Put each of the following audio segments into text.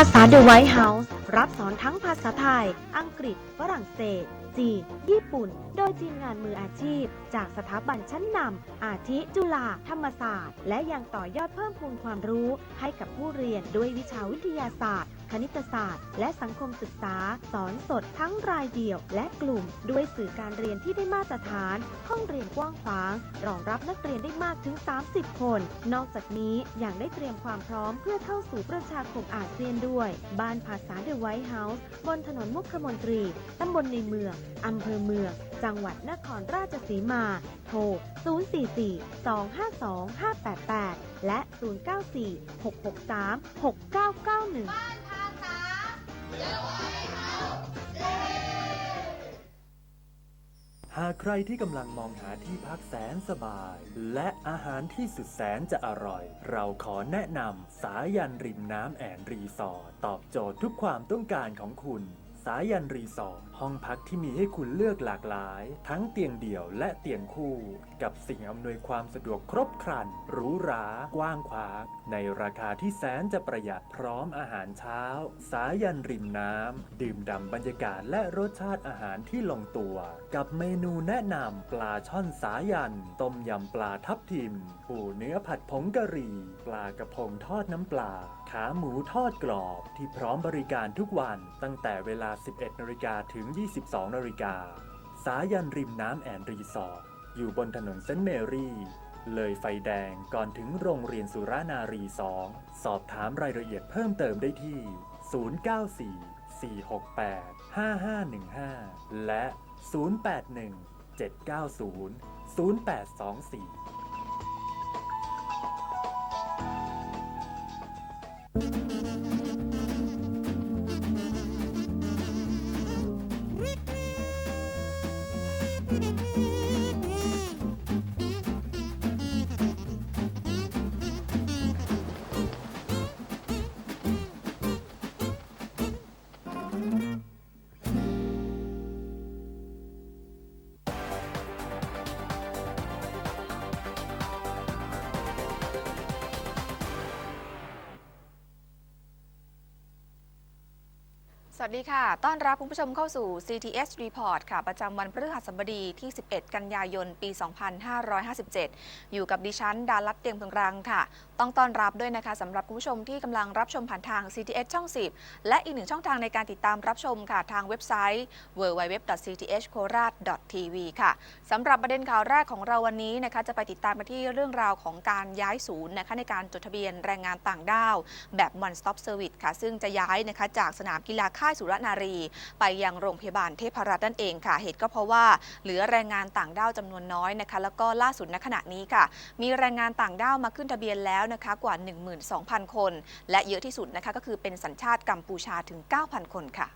ภาษา The White House รับสอนทั้งภาษาไทย อังกฤษ ฝรั่งเศส จีน ญี่ปุ่น โดยทีมงานมืออาชีพ จากสถาบันชั้นนำ อาทิ จุฬา ธรรมศาสตร์ และยังต่อยอดเพิ่มพูนความรู้ให้กับผู้เรียนด้วยวิชาวิทยาศาสตร์ คณิตศาสตร์ และสังคมศึกษา สอนสดทั้งรายเดี่ยวและกลุ่ม ด้วยสื่อการเรียนที่ได้มาตรฐาน ห้องเรียนกว้างขวาง รองรับนักเรียนได้มากถึง 30 คน นอกจากนี้ยังได้เตรียมความพร้อมเพื่อเข้าสู่ประชาคมอาเซียนด้วย บ้านภาษาเดอะไวท์เฮาส์บนถนนมุขมนตรี ตำบลในเมือง อำเภอเมือง จังหวัดนครราชสีมา โทร 044-252-588 และ 094-663-6991 หากใครที่กำลังมองหาที่พักแสนสบาย และอาหารที่สุดแสนจะอร่อย เราขอแนะนำสายันริมน้ำแอนรีสอร์ทตอบโจทย์ทุกความต้องการของคุณ สายันรีสอร์ทห้องพักที่มีให้คุณเลือกหลากหลาย ทั้งเตียงเดี่ยวและเตียงคู่ กับสิ่งอำนวยความสะดวกครบครันหรูหรากว้างขวางในราคาที่แสนจะประหยัดพร้อมอาหารเช้า สายันริมน้ำดื่มด่ำบรรยากาศและรสชาติอาหารที่ลงตัว กับเมนูแนะนำปลาช่อนสายัน ต้มยำปลาทับทิมปูเนื้อผัดผงกะหรี่ ปลากระพงทอดน้ำปลา ขาหมูทอดกรอบที่พร้อมบริการทุกวันตั้งแต่เวลา 11นาฬิกาถึง 22นาฬิกาสายันริมน้ำแอนรีสอร์ทอยู่บนถนนเซนต์เมรี่ เลยไฟแดงก่อนถึงโรงเรียนสุรานารี 2 สอบถามรายละเอียดเพิ่มเติมได้ที่ 094 468 5515 และ 081 790 0824 ส ค่ะ ต้อนรับคุณผู้ชมเข้าสู่ CTS Report ค่ะ ประจำวันพฤหัสบดีที่ 11 กันยายน ปี 2557 อยู่กับดิฉัน ดารัตเตียงเพึงรังค่ะ ต้องต้อนรับด้วยนะคะสำหรับคุณผู้ชมที่กำลังรับชมผ่านทาง CTS ช่อง 10 และอีกหนึ่งช่องทางในการติดตามรับชมค่ะ ทางเว็บไซต์ www.cthkorat.tv ค่ะสำหรับประเด็นข่าวแรกของเราวันนี้นะคะ จะไปติดตามมาที่เรื่องราวของการย้ายศูนย์นะคะในการจดทะเบียนแรงงานต่างด้าว แบบ one stop service ค่ะ ซึ่งจะย้ายนะคะจากสนามกีฬาค่ายสุรนารี ไปยังโรงพยาบาลเทพรัตน์นั่นเองค่ะ เหตุก็เพราะว่าเหลือแรงงานต่างด้าวจำนวนน้อยนะคะ แล้วก็ล่าสุดณขณะนี้ค่ะ มีแรงงานต่างด้าวมาขึ้นทะเบียนแล้วนะคะกว่า 12,000 คน และเยอะที่สุดนะคะก็คือเป็นสัญชาติกัมพูชาถึง 9,000 คนค่ะ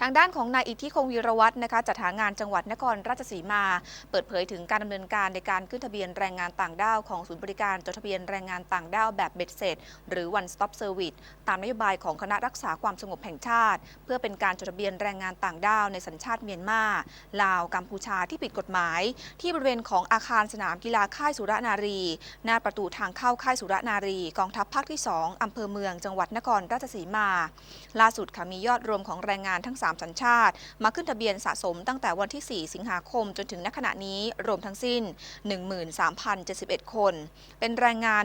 ทางด้านของนายอิทธิคงวีรวัฒน์นะคะจัดหางานจังหวัดนครราชสีมา เปิดเผยถึงการดำเนินการในการขึ้นทะเบียนแรงงานต่างด้าวของศูนย์บริการจดทะเบียนแรงงานต่างด้าวแบบเบ็ดเสร็จ หรือ one stop service ตามนโยบายของคณะรักษาความสงบแห่งชาติ เพื่อเป็นการจดทะเบียนแรงงานต่างด้าวในสัญชาติเมียนมาลาวกัมพูชาที่ผิดกฎหมาย ที่บริเวณของอาคารสนามกีฬาค่ายสุรนารี หน้าประตูทางเข้าค่ายสุรนารี กองทัพภาคที่ 2อำเภอเมืองจังหวัดนครราชสีมา ล่าสุดค่ะมียอดรวมของแรงงานทั้ง3 สัญชาติ มาขึ้นทะเบียนสะสมตั้งแต่วันที่ 4 สิงหาคมจนถึงณขณะนี้รวมทั้งสิ้น 13,071 คน เป็นแรงงาน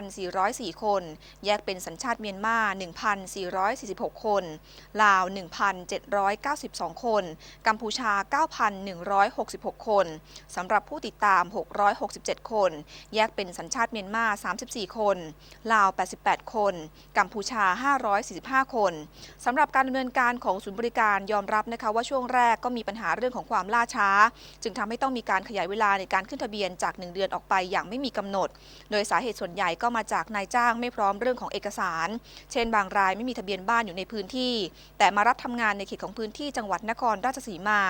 12,404 คน แยกเป็นสัญชาติเมียนมา 1,446 คน ลาว 1,792 คน กัมพูชา 9,166 คน สำหรับผู้ติดตาม 667 คน แยกเป็นสัญชาติเมียนมา 34 คน ลาว 88 คน กัมพูชา 545 คน สำหรับการดำเนินการของศูนย์บริการยอมรับนะคะว่าช่วงแรกก็มีปัญหาเรื่องของความล่าช้า จึงทำให้ต้องมีการขยายเวลาในการขึ้นทะเบียนจาก 1 เดือนออกไปอย่างไม่มีกำหนด โดยสาเหตุส่วนใหญ่ก็มาจากนายจ้างไม่พร้อมเรื่องของเอกสาร เช่น บางรายไม่มีทะเบียนบ้านอยู่ในพื้นที่ แต่มารับทำงานในเขตของพื้นที่จังหวัดนครราชสีมา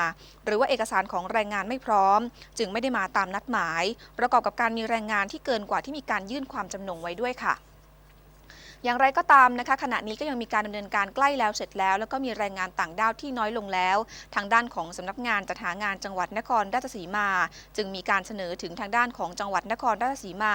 หรือว่าเอกสารของแรงงานไม่พร้อม จึงไม่ได้มาตามนัดหมาย ประกอบกับการมีแรงงานที่เกินกว่าที่มีการยื่นความจำนงไว้ด้วยค่ะ อย่างไรก็ตามนะคะ ขณะนี้ก็ยังมีการดำเนินการใกล้แล้วเสร็จแล้ว แล้วก็มีแรงงานต่างด้าวที่น้อยลงแล้ว ทางด้านของสำนักงานจัดหางานจังหวัดนครราชสีมา จึงมีการเสนอถึงทางด้านของจังหวัดนครราชสีมา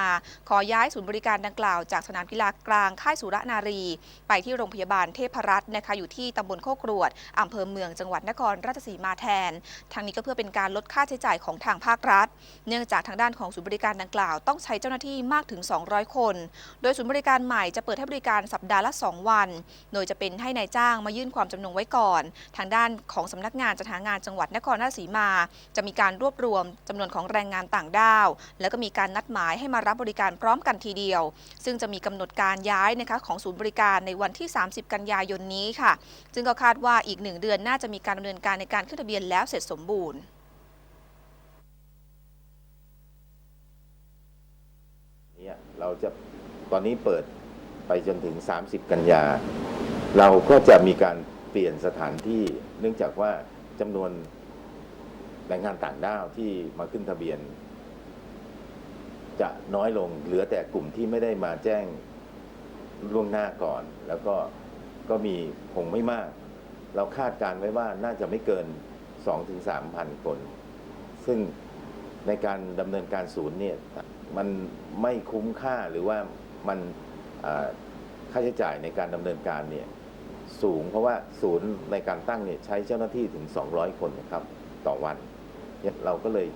ขอย้ายศูนย์บริการดังกล่าวจากสนามกีฬากลางค่ายสุรนารี ไปที่โรงพยาบาลเทพรัตน์นะคะอยู่ที่ตำบลโคกรวดอำเภอเมืองจังหวัดนครราชสีมาแทน ทางนี้ก็เพื่อเป็นการลดค่าใช้จ่ายของทางภาครัฐ เนื่องจากทางด้านของศูนย์บริการดังกล่าว ต้องใช้เจ้าหน้าที่มากถึง 200 คน โดยศูนย์บริการใหม่จะเปิดให้บริการสัปดาห์ละ 2 วัน โดยจะเป็นให้นายจ้างมายื่นความจำนงไว้ก่อน ทางด้านของสำนักงานจัดหางานจังหวัดนครราชสีมา จะมีการรวบรวมจำนวนของแรงงานต่างด้าว แล้วก็มีการนัดหมายให้มารับบริการพร้อมกันทีเดียว ซึ่งจะมีกำหนดการย้ายนะคะของศูนย์บริการในวันที่ 30 กันยายนนี้ค่ะ ซึ่งก็คาดว่าอีกหนึ่งเดือนน่าจะมีการดำเนินการในการขึ้นทะเบียนแล้วเสร็จสมบูรณ์เราจะตอนนี้เปิด ไปจนถึง 30 กันยา เราก็จะมีการเปลี่ยนสถานที่ เนื่องจากว่าจำนวนแรงงานต่างด้าวที่มาขึ้นทะเบียน จะน้อยลงเหลือแต่กลุ่มที่ไม่ได้มาแจ้งล่วงหน้าก่อน แล้วก็ก็มีคงไม่มาก เราคาดการไว้ว่าน่าจะไม่เกิน 2-3พันคน ซึ่งในการดำเนินการศูนย์เนี่ยมันไม่คุ้มค่าหรือว่ามัน ค่าใช้จ่ายในการดำเนินการเนี่ยสูงเพราะว่าศูนย์ในการตั้งเนี่ยใช้เจ้าหน้าที่ถึง 200 คนนะครับต่อวันเราก็เลย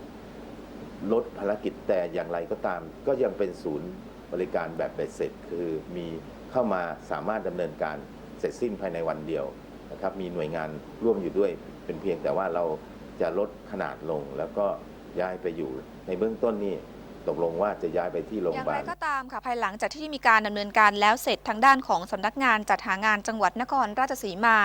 ลดภารกิจแต่อย่างไรก็ตาม ก็ยังเป็นศูนย์บริการแบบเบ็ดเสร็จ คือมีเข้ามาสามารถดำเนินการเสร็จสิ้นภายในวันเดียวนะครับมีหน่วยงานร่วมอยู่ด้วย เป็นเพียงแต่ว่าเราจะลดขนาดลงแล้วก็ย้ายไปอยู่ในเบื้องต้นนี่ ตกลงว่าจะย้ายไปที่โรงอพย่างยาบาไรก็ตามค่ะภายหลังจากที่มีการดำเนินการแล้วเสร็จทางด้านของสำนักงานจัดหางานจังหวัดนครราชสีมา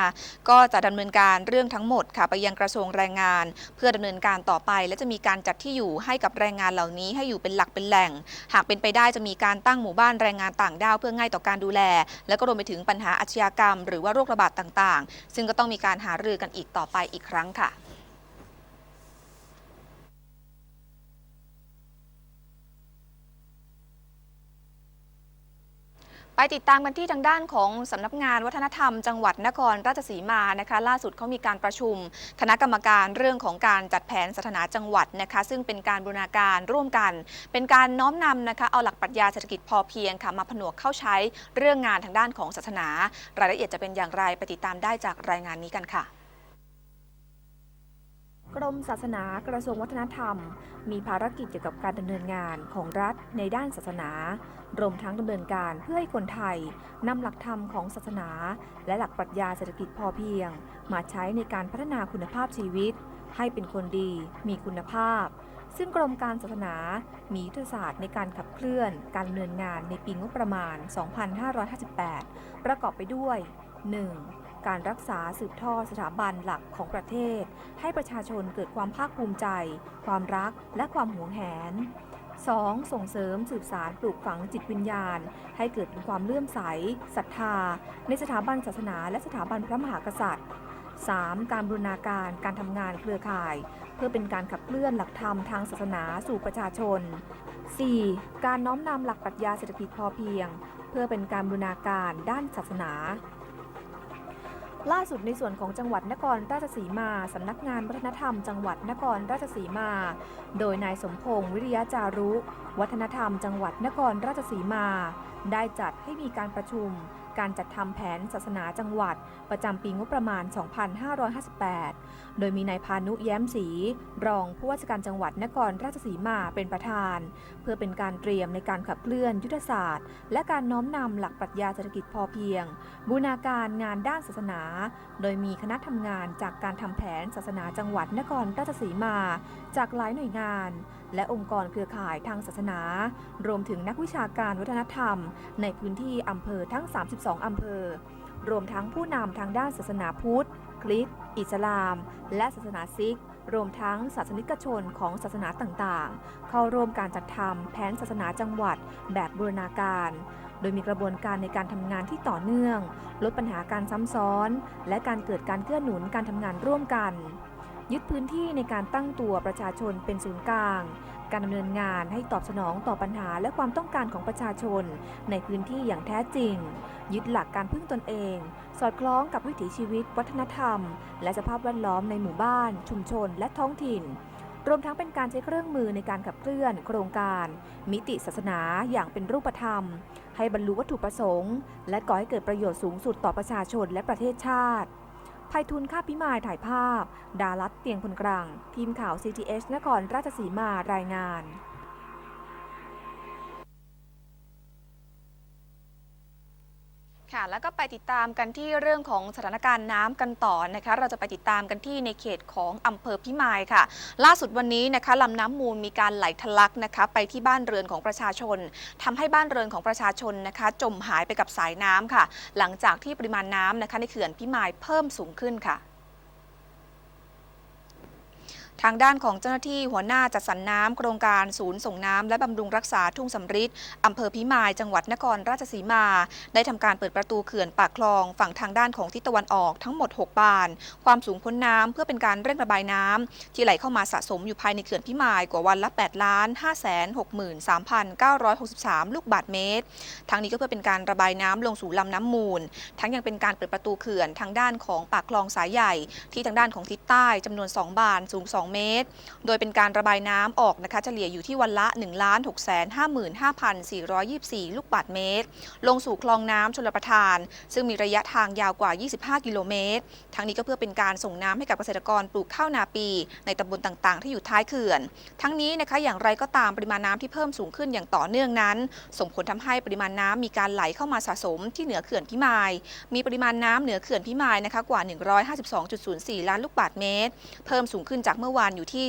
ก็จะดำเนินการเรื่องทั้งหมดค่ะไปยังกระทรวงแรงงาน เพื่อดำเนินการต่อไป และจะมีการจัดที่อยู่ให้กับแรงงานเหล่านี้ให้อยู่เป็นหลักเป็นแหล่ง หากเป็นไปได้จะมีการตั้งหมู่บ้านแรงงานต่างด้าวเพื่อง่ายต่อการดูแล และก็รวมไปถึงปัญหาอาชญากรรม หรือว่าโรคระบาดต่างๆ ซึ่งก็ต้องมีการหารือกันอีกต่อไปอีกครั้งค่ะ ไปติดตามกันที่ทางด้านของสำนักงานวัฒนธรรมจังหวัดนครราชสีมานะคะล่าสุดเขามีการประชุม คณะกรรมการเรื่องของการจัดแผนสถานาจังหวัดนะคะ ซึ่งเป็นการบูรณาการร่วมกัน เป็นการน้อมนำนะคะเอาหลักปรัชญาเศรษฐกิจพอเพียงค่ะมาผนวกเข้าใช้เรื่องงานทางด้านของศาสนา รายละเอียดจะเป็นอย่างไรไปติดตามได้จากรายงานนี้กันค่ะ กรมศาสนากระทรวงวัฒนธรรม มีภารกิจเกี่ยวกับการดำเนินงานของรัฐในด้านศาสนารวมทั้งดำเนินการเพื่อให้คนไทยนำหลักธรรมของศาสนา และหลักปรัชญาเศรษฐกิจพอเพียง มาใช้ในการพัฒนาคุณภาพชีวิต ให้เป็นคนดี มีคุณภาพ ซึ่งกรมการศาสนา มียุทธศาสตร์ในการขับเคลื่อน การดำเนินงานในปีงบประมาณ 2558 ประกอบไปด้วย 1. การรักษาสืบทอดสถาบันหลักของประเทศ ให้ประชาชนเกิดความภาคภูมิใจ ความรักและความหวงแหน 2. ส่งเสริมสืบสารปลูกฝังจิตวิญญาณ ให้เกิดเป็นความเลื่อมใสศรัทธา ในสถาบันศาสนาและสถาบันพระมหากษัตริย์ 3. การบรูรณาการการทำงานเครือข่าย เพื่อเป็นการขับเคลื่อนหลักธรรมทางศาสนาสู่ประชาชน 4. การน้อมนำหลักปรัชญาเศรษฐกิจพอเพียง เพื่อเป็นการบรูรณาการด้านศาสนา ล่าสุดในส่วนของจังหวัดนครราชสีมาสำนักงานวัฒนธรรม จังหวัดนครราชสีมา โดยนายสมพงศ์วิริยะจารุ วัฒนธรรม จังหวัดนครราชสีมา ได้จัดให้มีการประชุม การจัดทำแผนศาสนาจังหวัด ประจำปีงบประมาณ 2558 โดยมีนายพานุแย้มศรีรองผู้ว่าราชการจังหวัดนครราชสีมาเป็นประธาน เพื่อเป็นการเตรียมในการขับเคลื่อนยุทธศาสตร์ และการน้อมนำหลักปรัชญาเศรษฐกิจพอเพียง บูรณาการงานด้านศาสนา โดยมีคณะทำงานจากการทำแผนศาสนาจังหวัดนครราชสีมา จากหลายหน่วยงาน และองค์กรเครือข่ายทางศาสนา รวมถึงนักวิชาการวัฒนธรรม ในพื้นที่อำเภอทั้ง 32 อำเภอ รวมทั้งผู้นำทางด้านศาสนาพุทธ คริสต์ อิสลาม และศาสนาซิก รวมทั้งศาสนิกชนของศาสนาต่างๆ เข้าร่วมการจัดทำแผนศาสนาจังหวัดแบบบูรณาการ โดยมีกระบวนการในการทำงานที่ต่อเนื่อง ลดปัญหาการซ้ำซ้อน และการเกิดการเกื้อหนุนการทำงานร่วมกัน ยึดพื้นที่ในการตั้งตัวประชาชนเป็นศูนย์กลาง การดำเนินงานให้ตอบสนองต่อปัญหาและความต้องการของประชาชน ในพื้นที่อย่างแท้จริง ยึดหลักการพึ่งตนเอง สอดคล้องกับวิถีชีวิต วัฒนธรรม และสภาพแวดล้อมในหมู่บ้าน ชุมชน และท้องถิ่น รวมทั้งเป็นการใช้เครื่องมือในการขับเคลื่อน โครงการ มิติศาสนาอย่างเป็นรูปธรรม ให้บรรลุวัตถุประสงค์ และก่อให้เกิดประโยชน์สูงสุดต่อประชาชนและประเทศชาติ ภัยทุนค่าพิมายถ่ายภาพ ดารัตเตียงพลกรังทีมข่าว CTH นครราชสีมารายงาน ค่ะ แล้วก็ไปติดตามกันที่เรื่องของสถานการณ์น้ำกันต่อนะคะ เราจะไปติดตามกันที่ในเขตของอำเภอพิมายค่ะ ล่าสุดวันนี้นะคะลำน้ำมูลมีการไหลทะลักนะคะ ไปที่บ้านเรือนของประชาชนทำให้บ้านเรือนของประชาชนนะคะ จมหายไปกับสายน้ำค่ะ หลังจากที่ปริมาณน้ำนะคะในเขื่อนพิมายเพิ่มสูงขึ้นค่ะ ทางด้านของเจ้าหน้าที่หัวหน้าจัดสรรน้ำโครงการศูนย์ส่งน้ำและบำรุงรักษาทุ่งสำริดอำเภอพิมายจังหวัดนครราชสีมา ได้ทำการเปิดประตูเขื่อนปากคลองฝั่งทางด้านของทิศตะวันออกทั้งหมด 6 บาน ความสูงพ้นน้ำเพื่อเป็นการเร่งระบายน้ำที่ไหลเข้ามาสะสมอยู่ภายในเขื่อนพิมายกว่าวันละ8ล้าน5แสน63,963 ลูกบาทเมตร ทั้งนี้ก็เพื่อเป็นการระบายน้ำลงสู่ลำน้ำมูล ทั้งยังเป็นการเปิดประตูเขื่อนทางด้านของปากคลองสายใหญ่ ที่ทางด้านของทิศใต้จำนวน 2 บานสูง 2เมตร โดยเป็นการระบายน้ำออกนะคะเฉลี่ยอยู่ที่วันละ 1 6 5 5 4 2 4 ลูกบาทเมตร ลงสู่คลองน้ำชลประทาน ซึ่งมีระยะทางยาวกว่า 25 กิโลเมตร ทั้งนี้ก็เพื่อเป็นการส่งน้ำให้กับเกษตรกรปลูกข้าวนาปี ในตำบลต่างๆ ที่อยู่ท้ายเขื่อน ทั้งนี้นะคะอย่างไรก็ตามปริมาณน้ำที่เพิ่มสูงขึ้นอย่างต่อเนื่องนั้น ส่งผลทำให้ปริมาณน้ำมีการไหลเข้ามาสะสมที่เหนือเขื่อนพิมาย มีปริมาณน้ำเหนือเขื่อนพิมายนะคะกว่า 152.04 ล้านลูกบาศเมตร เพิ่มสูงขึ้นจากเมื่อวานอยู่ที่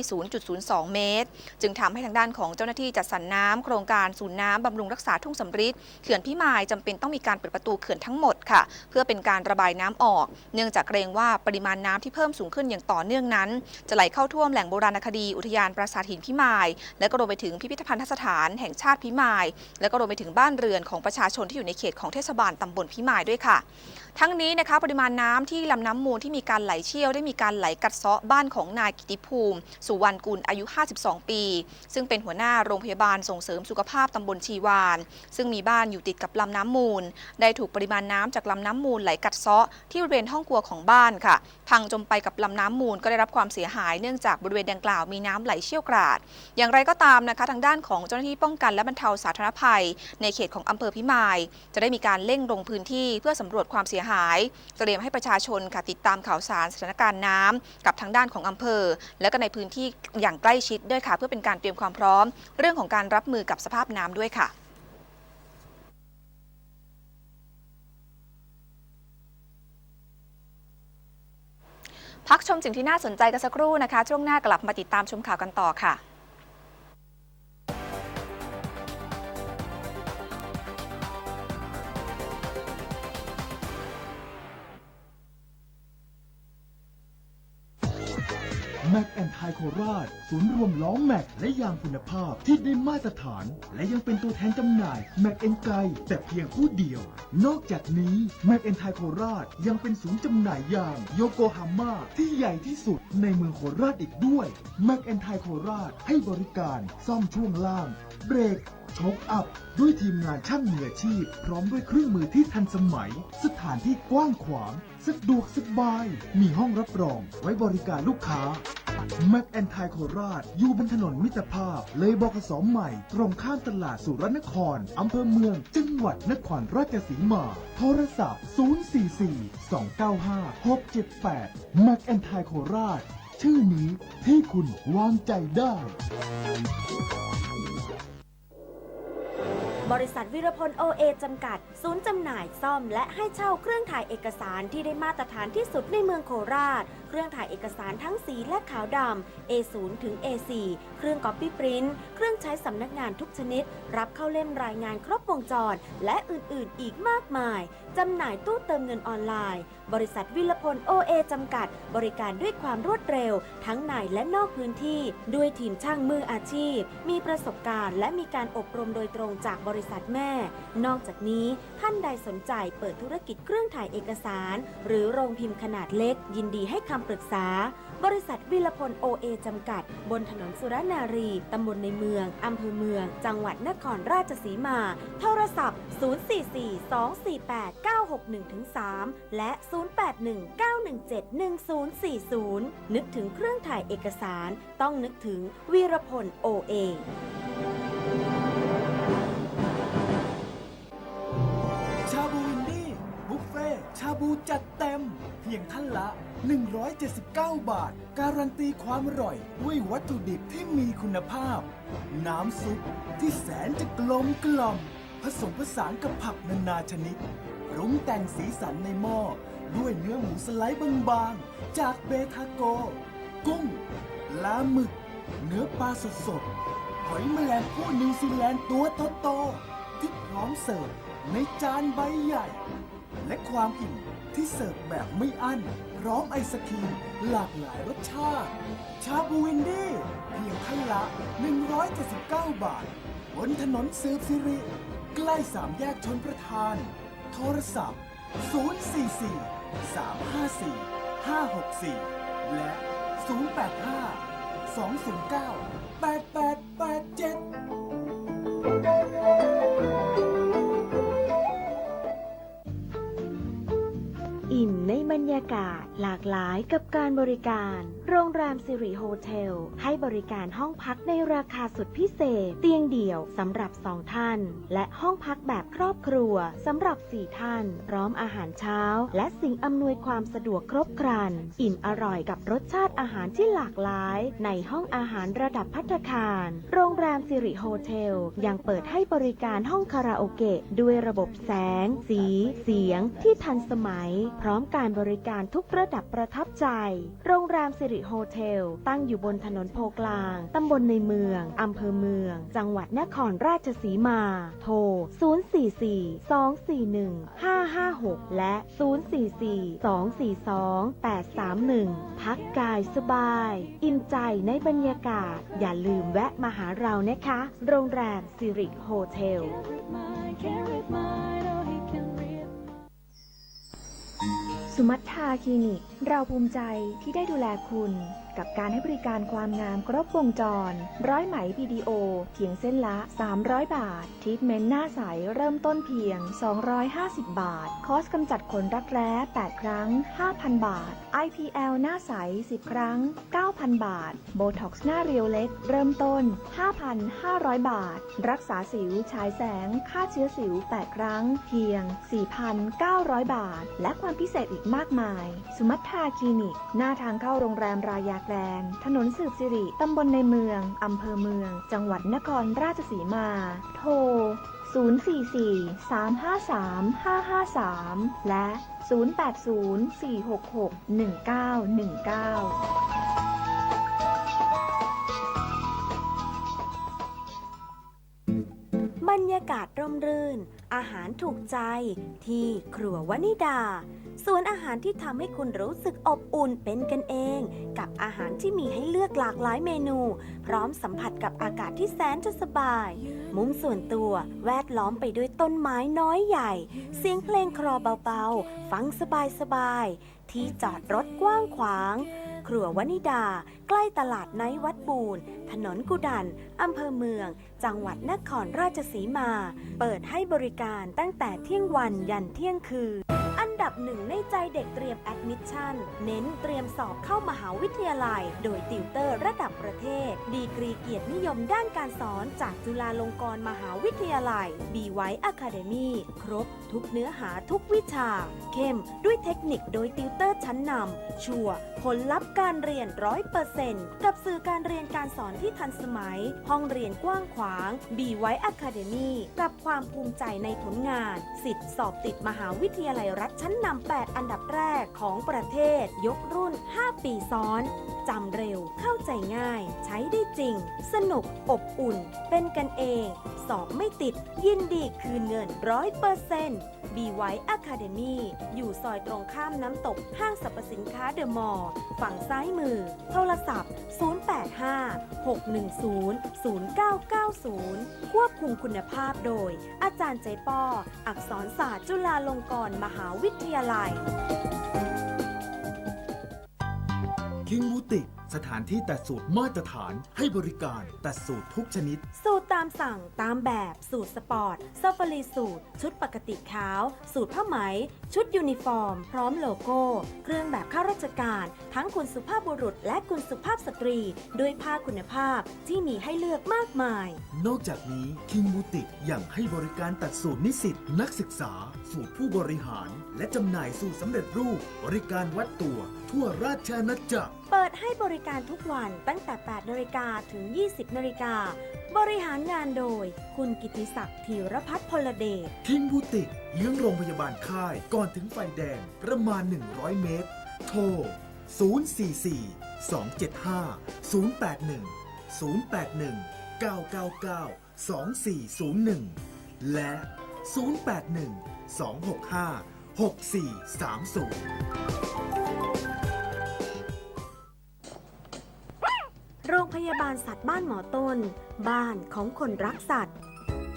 0.02 เมตร จึงทำให้ทางด้านของเจ้าหน้าที่จัดสรรน้ำโครงการศูนย์น้ำบำรุงรักษาทุ่งสำริดเขื่อนพิมายจำเป็นต้องมีการเปิดประตูเขื่อนทั้งหมดค่ะ เพื่อเป็นการระบายน้ำออก เนื่องจากเกรงว่าปริมาณน้ำที่เพิ่มสูงขึ้นอย่างต่อเนื่องนั้น จะไหลเข้าท่วมแหล่งโบราณคดีอุทยานปราสาทหินพิมาย และก็รวมไปถึงพิพิธภัณฑสถานแห่งชาติพิมาย และก็รวมไปถึงบ้านเรือนของประชาชนที่อยู่ในเขตของเทศบาลตำบลพิมายด้วยค่ะ ทั้งนี้นะคะปริมาณน้ำที่ลำน้ำมูลที่มีการไหลเชี่ยวได้มีการไหลกัดเซาะบ้านของนายกิติภูมิ สุวรรณกุลอายุ 52 ปี ซึ่งเป็นหัวหน้าโรงพยาบาลส่งเสริมสุขภาพตำบลชีวาน ซึ่งมีบ้านอยู่ติดกับลำน้ำมูล ได้ถูกปริมาณน้ำจากลำน้ำมูลไหลกัดเซาะที่บริเวณห้องครัวของบ้านค่ะพังจมไปกับลำน้ำมูลก็ได้รับความเสียหายเนื่องจากบริเวณดังกล่าวมีน้ำไหลเชี่ยวกราด อย่างไรก็ตามนะคะ ทางด้านของเจ้าหน้าที่ป้องกันและบรรเทาสาธารณภัย ในเขตของอำเภอพิมาย จะได้มีการเร่งลงพื้นที่เพื่อสำรวจความเสียหาย เตรียมให้ประชาชนค่ะติดตามข่าวสารสถานการณ์น้ำกับทางด้านของอำเภอ และก็ในพื้นที่อย่างใกล้ชิดด้วยค่ะ เพื่อเป็นการเตรียมความพร้อม เรื่องของการรับมือกับสภาพน้ำด้วยค่ะ พักชมสิ่งที่น่าสนใจกันสักครู่นะคะ ช่วงหน้ากลับมาติดตามชมข่าวกันต่อค่ะ ราช ศูนย์รวมล้อแม็กและยางคุณภาพที่ได้มาตรฐาน และยังเป็นตัวแทนจำหน่ายแม็กเอ็นไกแต่เพียงผู้เดียว นอกจากนี้แม็กแอนไทโคราชยังเป็นศูนย์จำหน่ายยางโยโกฮาม่าที่ใหญ่ที่สุดในเมืองโคราชอีกด้วยแม็กแอนไทโคราชให้บริการซ่อมช่วงล่าง เบรกโชคอัพ ด้วยทีมงานช่างมืออาชีพ พร้อมด้วยเครื่องมือที่ทันสมัย สถานที่กว้างขวาง สะดวกสบาย มีห้องรับรองไว้บริการลูกค้า แม็กแอนทายโคราช อยู่บนถนนมิตรภาพ เลยบกสใหม่ ตรงข้ามตลาดสุรนคร อำเภอเมือง จังหวัดนครราชสีมา โทรศัพท์ 044 295 678แม็กแอนทายโคราช ชื่อนี้ที่คุณวางใจได้ บริษัทวิรพลโอเอจำกัด ศูนย์จำหน่ายซ่อมและให้เช่าเครื่องถ่ายเอกสารที่ได้มาตรฐานที่สุดในเมืองโคราช เครื่องถ่ายเอกสารทั้งสีและขาวดำ A0 ถึง A4 เครื่องก๊อปปี้ปริ้นเครื่องใช้สำนักงานทุกชนิด รับเข้าเล่มรายงานครบวงจร และอื่นๆ อีกมากมาย จำหน่ายตู้เติมเงินออนไลน์ บริษัทวิรพลโอเอจำกัด บริการด้วยความรวดเร็ว ทั้งในและนอกพื้นที่ ด้วยทีมช่างมืออาชีพ มีประสบการณ์ และมีการอบรมโดยตรงจากบริษัทแม่ นอกจากนี้ท่านใดสนใจเปิดธุรกิจเครื่องถ่ายเอกสาร หรือโรงพิมพ์ขนาดเล็ก ยินดีให้คำปรึกษา บริษัทวิลพลโอเอจำกัด บนถนนสุรนารี ตำบลในเมือง อำเภอเมือง จังหวัดนครราชสีมา โทรศัพท์ 044-248-961-3 และ 081-917-1040 นึกถึงเครื่องถ่ายเอกสารต้องนึกถึงวีรพลโอเอาบูจัดเต็ม เพียงท่านละ 179 บาท การันตีความอร่อย ด้วยวัตถุดิบที่มีคุณภาพ น้ำซุปที่แสนจะกลมกล่อม ผสมผสานกับผักนานาชนิดปรุงแต่งสีสันในหม้อ ด้วยเนื้อหมูสไลด์บางๆ จากเบทาโก กุ้งปลาหมึก เนื้อปลาสดๆหอยแมลงภู่นิวซีแลนด์ตัวโตๆที่พร้อมเสิร์ฟในจานใบใหญ่ และความอิ่มที่เสิร์ฟแบบไม่อั้น พร้อมไอศครีมหลากหลายรสชาติ ชาบูวินดี้เพียงท่านละ 179 บาท บนถนนสืบสิริ ใกล้สามแยกชนประทาน โทรศัพท์ 044 354 564 และ 085 209 8887 รรยากาศหลากหลายกับการบริการ โรงแรมสิริโฮเทล ให้บริการห้องพักในราคาสุดพิเศษ เตียงเดี่ยวสำหรับสองท่าน และห้องพักแบบครอบครัวสำหรับสี่ท่าน พร้อมอาหารเช้า และสิ่งอำนวยความสะดวกครบครัน อิ่มอร่อยกับรสชาติอาหารที่หลากหลาย ในห้องอาหารระดับพัตตาคาร โรงแรมสิริโฮเทล ยังเปิดให้บริการห้องคาราโอเกะ ด้วยระบบแสง สี เสียง ที่ทันสมัย พร้อมการบริริการทุกระดับประทับใจ โรงแรมสิริโฮเทล ตั้งอยู่บนถนนโพกลาง ตำบลในเมือง อำเภอเมือง จังหวัดนครราชสีมา โทร 044-241-556 และ 044-242-831 พักกายสบาย อิ่มใจในบรรยากาศ อย่าลืมแวะมาหาเรานะคะ โรงแรมสิริโฮเทล สุมัทธาคลินิก เราภูมิใจที่ได้ดูแลคุณ กับการให้บริการความงามครบวงจร ร้อยไหม PDO เพียงเส้นละ 300 บาททรีทเมนต์หน้าใสเริ่มต้นเพียง 250 บาท คอสกำจัดขนรักแร้ 8 ครั้ง 5,000 บาท IPL หน้าใส 10 ครั้ง 9,000 บาท โบท็อกซ์หน้าเรียวเล็ก เริ่มต้น 5,500 บาท รักษาสิวฉายแสง ฆ่าเชื้อสิว 8 ครั้ง เพียง 4,900 บาท และความพิเศษอีกมากมาย สุมัทธาคลินิก หน้าทางเข้าโรงแรมรายาแกลนถนนสืบสิริ ตำบลในเมือง อำเภอเมือง จังหวัดนครราชสีมา โทร 044-353-553 และ 080-466-1919 รรยากาศร่มรื่น อาหารถูกใจ ที่ครัววนิดาส่วนอาหารที่ทำให้คุณรู้สึกอบอุ่นเป็นกันเอง กับอาหารที่มีให้เลือกหลากหลายเมนู พร้อมสัมผัสกับอากาศที่แสนจะสบาย มุมส่วนตัวแวดล้อมไปด้วยต้นไม้น้อยใหญ่ เสียงเพลงคลอเบาๆ ฟังสบายๆ ที่จอดรถกว้างขวาง ครัววนิดา ใกล้ตลาดไนท์วัดบูนถนนกุดันอำเภอเมือง จังหวัดนครราชสีมา เปิดให้บริการตั้งแต่เที่ยงวันยันเที่ยงคืนอัน ดับหนึ่งในใจเด็กเตรียมแอดมิชชั่น เน้นเตรียมสอบเข้ามหาวิทยาลัย โดยติวเตอร์ระดับประเทศ ดีกรีเกียรตินิยมด้านการสอนจากจุฬาลงกรณ์มหาวิทยาลัยบีไวอะคาเดมีครบทุกเนื้อหาทุกวิชา เข้มด้วยเทคนิคโดยติวเตอร์ชั้นนำชัวผลลัพธ์การเรียนร้อยเปอร์เซ็นต์กับสื่อการเรียนการสอนที่ทันสมัย ห้องเรียนกว้างขวางบีไวอะคาเดมีกับความภูมิใจในผลงาน สิทธิ์สอบติดมหาวิทยาลัยรัฐชั้นนำ8 อันดับแรกของประเทศยกรุ่น 5 ปีซ้อน จำเร็ว เข้าใจง่าย ใช้ได้จริง สนุกอบอุ่น เป็นกันเอง สอบไม่ติด ยินดีคืนเงินร้อยเปอร์เซ็นต์บีไวอะคาเดมีอยู่ซอยตรงข้ามน้ำตกห้างสรรพสินค้าเดอะมอลล์ฝั่งซ้ายมือ โทรศัพท์ 085-610-0990 ควบคุมคุณภาพโดย อาจารย์ใจป้อ อักษรศาสตร์จุฬาลงกรณ์มหาวิทยาลัย คิงบูติกสถานที่ตัดสูตรมาตรฐานให้บริการตัดสูตรทุกชนิด สูตรตามสั่งตามแบบสูตรสปอร์ตซาฟารีสูตร ชุดปกติขาว สูตรผ้าไหม ชุดยูนิฟอร์ม พร้อมโลโก้ เครื่องแบบข้าราชการ ทั้งคุณสุภาพบุรุษ และคุณสุภาพสตรี ด้วยผ้าคุณภาพที่มีให้เลือกมากมาย นอกจากนี้คิงบูติกยังให้บริการตัดสูตรนิสิตนักศึกษา สูตรผู้บริหาร และจำหน่ายสูตรสำเร็จรูป บริการวัดตัวทั่วราชอาณาจักร เปิดให้บริการทุกวันตั้งแต่ 8นาฬิกาถึง 20นาฬิกา บริหารงานโดย คุณกิติศักดิ์ธีรพัฒน์พลเดชคิงบูติกเยื้องโรงพยาบาลค่าย ก่อนถึงไฟแดงประมาณ 100 เมตร โทร 044 275 081 081 999 2401 และ 081 265 6430 โรงพยาบาลสัตว์บ้านหมอต้น บ้านของคนรักสัตว์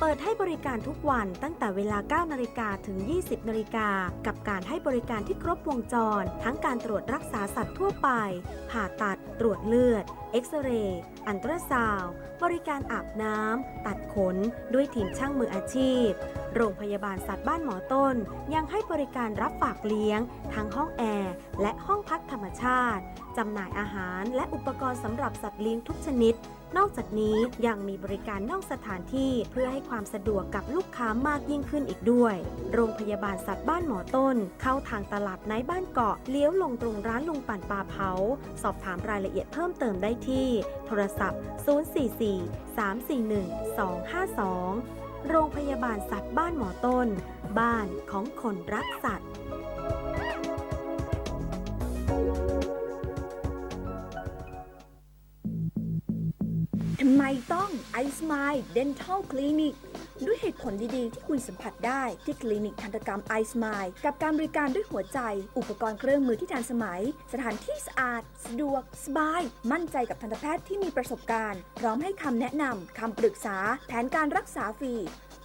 เปิดให้บริการทุกวันตั้งแต่เวลา 9 นาฬิกาถึง 20 นาฬิกา กับการให้บริการที่ครบวงจร ทั้งการตรวจรักษาสัตว์ทั่วไป ผ่าตัด ตรวจเลือด เอ็กซเรย์ อันตราซาวบริการอาบน้ำ ตัดขน ด้วยทีมช่างมืออาชีพ โรงพยาบาลสัตว์บ้านหมอต้น ยังให้บริการรับฝากเลี้ยง ทั้งห้องแอร์และห้องพักธรรมชาติ จำหน่ายอาหารและอุปกรณ์สำหรับสัตว์เลี้ยงทุกชนิด นอกจากนี้ยังมีบริการนอกสถานที่เพื่อให้ความสะดวกกับลูกค้ามากยิ่งขึ้นอีกด้วย โรงพยาบาลสัตว์บ้านหมอต้น เข้าทางตลาดไนบ้านเกาะเลี้ยวลงตรงร้านลุงปั่นปลาเผา สอบถามรายละเอียดเพิ่มเติมได้ที่ โทรศัพท์ 044 341 252 โรงพยาบาลสัตว์บ้านหมอต้น บ้านของคนรักสัตว์ ไอง i Smile Dental Clinic ด้วยเหตุผลดีๆ ที่คุณสัมผัสได้ที่คลินิกทันตกรรม i Smile กับการบริการด้วยหัวใจ อุปกรณ์เครื่องมือที่ทันสมัย สถานที่สะอาด สะดวก สบาย มั่นใจกับทันตแพทย์ที่มีประสบการณ์ พร้อมให้คำแนะนำคำปรึกษา แผนการรักษาฟรี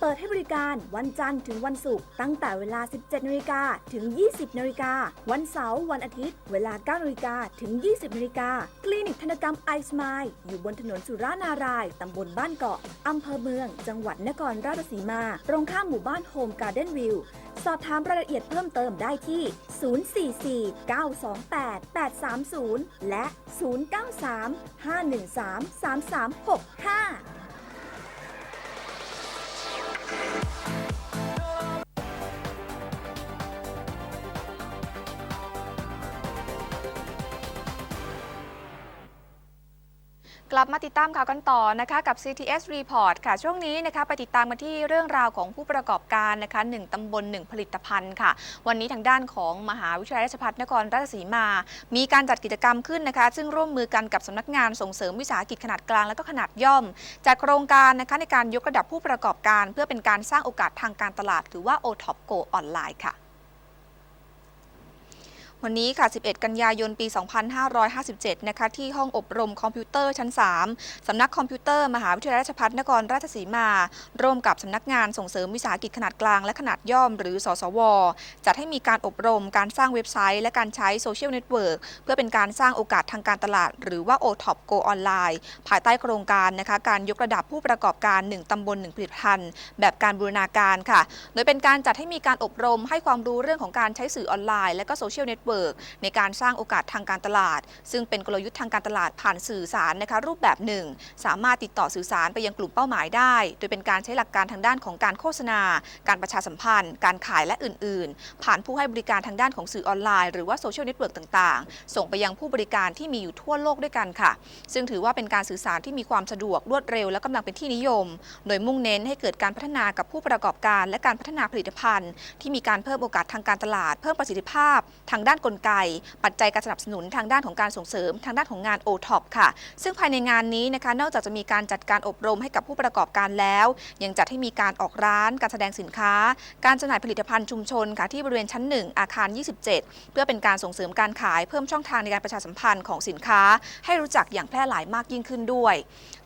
ปิดให้บริการวันจันทร์ถึงวันศุกร์ตั้งแต่เวลา 17นาฬิกาถึง 20นาฬิกาวันเสาร์วันอาทิตย์ เวลา 9นาฬิกาถึง 20นาฬิกาคลินิกธนกรรมไอสมายอยู่บนถนนสุรานาราย ตำบลบ้านเกาะอำเภอเมือง จังหวัดนครราชสีมา ตรงข้ามหมู่บ้านโฮมการ์เด้นวิวสอบถามรายละเอียดเพิ่มเติมได้ที่ 044 928 830 และ 0935133365 กลับมาติดตามข่าวกันต่อนะคะกับ CTS Report ค่ะ ช่วงนี้นะคะไปติดตามกันที่เรื่องราวของผู้ประกอบการนะคะหนึ่งตำบลหนึ่งผลิตภัณฑ์ค่ะ วันนี้ทางด้านของมหาวิทยาลัยราชภัฏนครราชสีมา มีการจัดกิจกรรมขึ้นนะคะ ซึ่งร่วมมือกันกับสำนักงานส่งเสริมวิสาหกิจขนาดกลางและก็ขนาดย่อม จัดโครงการนะคะในการยกระดับผู้ประกอบการ เพื่อเป็นการสร้างโอกาสทางการตลาด หรือว่า OTOP Go ออนไลน์ค่ะ วันนี้ค่ะ 11 กันยายน ปี 2557 นะคะ ที่ห้องอบรมคอมพิวเตอร์ชั้น 3 สำนักคอมพิวเตอร์ มหาวิทยาลัยราชภัฏนครราชสีมา ร่วมกับสำนักงานส่งเสริมวิสาหกิจขนาดกลางและขนาดย่อมหรือสสว จัดให้มีการอบรมการสร้างเว็บไซต์ และการใช้โซเชียลเน็ตเวิร์กเพื่อเป็นการสร้างโอกาสทางการตลาด หรือว่า OTOP Go ออนไลน์ภายใต้โครงการนะคะการยกระดับผู้ประกอบการ 1 ตำบล 1 ผลิตภัณฑ์ แบบการบูรณาการค่ะ โดยเป็นการจัดให้มีการอบรมให้ความรู้เรื่องของการใช้สื่อออนไลน์และก็โซเชียลเน็ตเวิร์กในการสร้างโอกาสทางการตลาด ซึ่งเป็นกลยุทธ์ทางการตลาดผ่านสื่อสารนะคะรูปแบบหนึ่ง สามารถติดต่อสื่อสารไปยังกลุ่มเป้าหมายได้ โดยเป็นการใช้หลักการทางด้านของการโฆษณา การประชาสัมพันธ์ การขายและอื่น ๆ ผ่านผู้ให้บริการทางด้านของสื่อออนไลน์หรือว่าโซเชียลเน็ตเวิร์กต่างๆ ส่งไปยังผู้บริการที่มีอยู่ทั่วโลกด้วยกันค่ะ ซึ่งถือว่าเป็นการสื่อสารที่มีความสะดวกรวดเร็วและกำลังเป็นที่นิยม โดยมุ่งเน้นให้เกิดการพัฒนากับผู้ประกอบการ และการพัฒนาผลิตภัณฑ์ ที่มีการเพิ่มโอกาสทางการตลาด เพิ่มประสิทธิภาพทางด้านกลไก ปัจจัยการสนับสนุนทางด้านของการส่งเสริมทางด้านของงาน o t o p ค่ะ ซึ่งภายในงานนี้นะคะนอกจากจะมีการจัดการอบรมให้กับผู้ประกอบการแล้ว ยังจัดให้มีการออกร้านการแสดงสินค้า การจำหน่ายผลิตภัณฑ์ชุมชนค่ะที่บริเวณชั้น 1 อาคาร 27 เพื่อเป็นการส่งเสริมการขายเพิ่มช่องทางในการประชาสัมพันธ์ของสินค้า ให้รู้จักอย่างแพร่หลายมากยิ่งขึ้นด้วย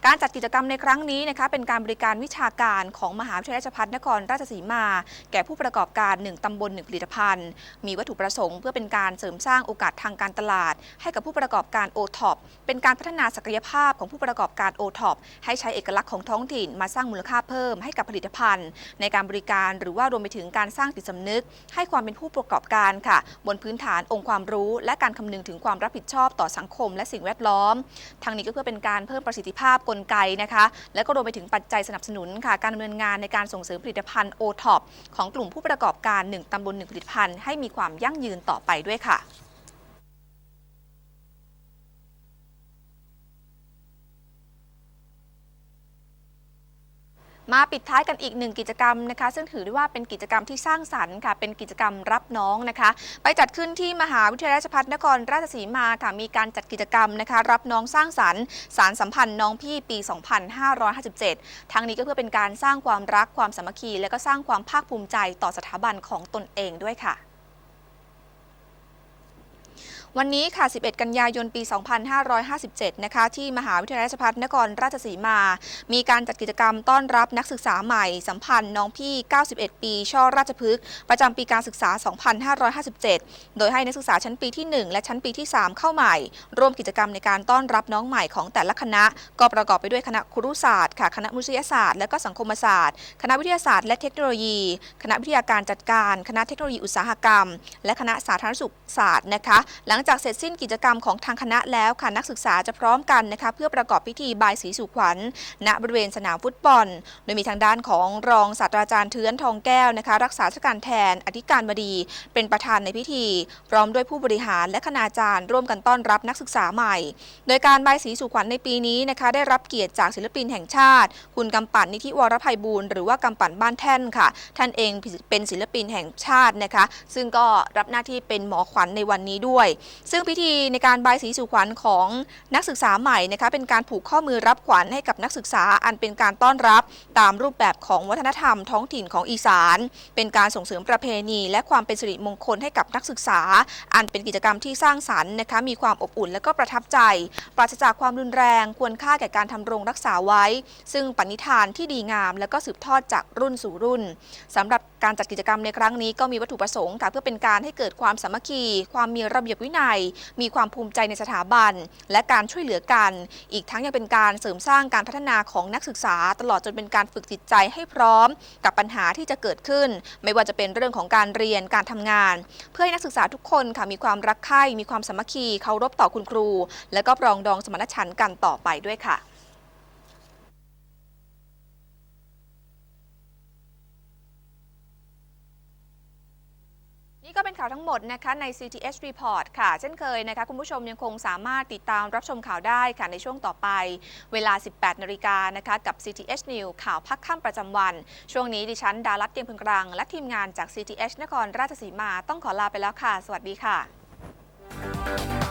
การจัดกิจกรรมในครั้งนี้นะคะเป็นการบริการวิชาการของมหาวิทยาลัยราชภัฏนครราชสีมา แก่ผู้ประกอบการ 1 ตำบล 1 ผลิตภัณฑ์ มีวัตถุประสงค์เพื่อเป็นการการเสริมสร้างโอกาสทางการตลาด ให้กับผู้ประกอบการ o t o p เป็นการพัฒนาศักยภาพของผู้ประกอบการ o t o p ให้ใช้เอกลักษณ์ของท้องถิ่นมาสร้างมูลค่าเพิ่มให้กับผลิตภัณฑ์ ในการบริการหรือว่ารวมไปถึงการสร้างจิตสำนึก ให้ความเป็นผู้ประกอบการค่ะ บนพื้นฐานองค์ความรู้ และการคำนึงถึงความรับผิดชอบต่อสังคม และสิ่งแวดล้อม ทางนี้ก็เพื่อเป็นการเพิ่มประสิทธิภาพกลไกนะคะ และก็รวมไปถึงปัจจัยสนับสนุนค่ะ การดำเนินงานในการส่งเสริมผลิตภัณฑ์ o t o p ของกลุ่มผู้ประกอบการ 1ตำบล1ผลิตภัณฑ์ให้มีความยั่งยืนต่อไปด้วยค่ะมาปิดท้ายกันอีกหนึ่งกิจกรรมนะคะ ซึ่งถือได้ว่าเป็นกิจกรรมที่สร้างสรรค์ค่ะ เป็นกิจกรรมรับน้องนะคะ ไปจัดขึ้นที่มหาวิทยาลัยราชภัฏนครราชสีมาค่ะ มีการจัดกิจกรรมนะคะ รับน้องสร้างสรรค์ สารสัมพันธ์น้องพี่ปี 2557 ทั้งนี้ก็เพื่อเป็นการสร้างความรักความสามัคคี และก็สร้างความภาคภูมิใจต่อสถาบันของตนเองด้วยค่ะ วันนี้ค่ะ 11 กันยายน ปี 2557 นะคะ ที่มหาวิทยาลัยราชภัฏนครราชสีมา มีการจัดกิจกรรมต้อนรับนักศึกษาใหม่ สัมพันธ์น้องพี่ 91 ปี ช่อราชพฤกษ์ ประจำปีการศึกษา 2557 โดยให้นักศึกษาชั้นปีที่ 1 และชั้นปีที่ 3 เข้าใหม่ ร่วมกิจกรรมในการต้อนรับน้องใหม่ของแต่ละคณะ ก็ประกอบไปด้วยคณะครุศาสตร์ ค่ะ คณะมนุษยศาสตร์ และก็สังคมศาสตร์ คณะวิทยาศาสตร์และเทคโนโลยี คณะวิทยาการจัดการ คณะเทคโนโลยีอุตสาหกรรม และคณะสาธารณสุขศาสตร์นะคะหลังงจากเสร็จสิ้นกิจกรรมของทางคณะแล้วค่ะนักศึกษาจะพร้อมกันนะคะเพื่อประกอบพิธีบายสีสู่ขวัญณบริเวณสนามฟุตบอล โดยมีทางด้านของรองศาสตราจารย์เทือนทองแก้วนะคะรักษาราชการแทนอธิการบดี เป็นประธานในพิธี พร้อมด้วยผู้บริหารและคณาจารย์ ร่วมกันต้อนรับนักศึกษาใหม่ โดยการบายสีสู่ขวัญในปีนี้นะคะได้รับเกียรติจากศิลปินแห่งชาติ คุณกำปั่นนิธิวรภัยบูรณ์หรือว่ากำปั่นบ้านแท่นค่ะ ท่านเองเป็นศิลปินแห่งชาตินะคะ ซึ่งก็รับหน้าที่เป็นหมอขวัญในวันนี้ด้วยซึ่งพิธีในการบายสีสู่ขวัญของนักศึกษาใหม่นะคะเป็นการผูกข้อมือรับขวัญให้กับนักศึกษาอันเป็นการต้อนรับ ตามรูปแบบของวัฒนธรรมท้องถิ่นของอีสาน เป็นการส่งเสริมประเพณี และความเป็นสิริมงคลให้กับนักศึกษา อันเป็นกิจกรรมที่สร้างสรรค์นะคะมีความอบอุ่นและก็ประทับใจ ปราศจากความรุนแรงควรค่าแก่การทำรงรักษาไว้ ซึ่งปณิธานที่ดีงาม และก็สืบทอดจากรุ่นสู่รุ่นสำหรับการจัดกิจกรรมในครั้งนี้ก็มีวัตถุประสงค์ค่ะเพื่อเป็นการให้เกิดความสามัคคี ความมีระเบียบวินัย มีความภูมิใจในสถาบัน และการช่วยเหลือกัน อีกทั้งยังเป็นการเสริมสร้างการพัฒนาของนักศึกษา ตลอดจนเป็นการฝึกจิตใจให้พร้อม กับปัญหาที่จะเกิดขึ้น ไม่ว่าจะเป็นเรื่องของการเรียนการทำงาน เพื่อให้นักศึกษาทุกคนค่ะมีความรักใคร่มีความสามัคคีเคารพต่อคุณครู และก็ปรองดองสมานฉันท์กันต่อไปด้วยค่ะ นี่ ก็เป็นข่าวทั้งหมดนะคะใน CTS Report ค่ะ เช่นเคยนะคะคุณผู้ชมยังคงสามารถติดตามรับชมข่าวได้ค่ะในช่วงต่อไป เวลา 18 นาฬิกานะคะกับ CTS News ข่าวพักค่ำประจำวัน ช่วงนี้ดิฉันดารัตเตียงพึงกรัง และทีมงานจาก CTS นครราชสีมาต้องขอลาไปแล้วค่ะ สวัสดีค่ะ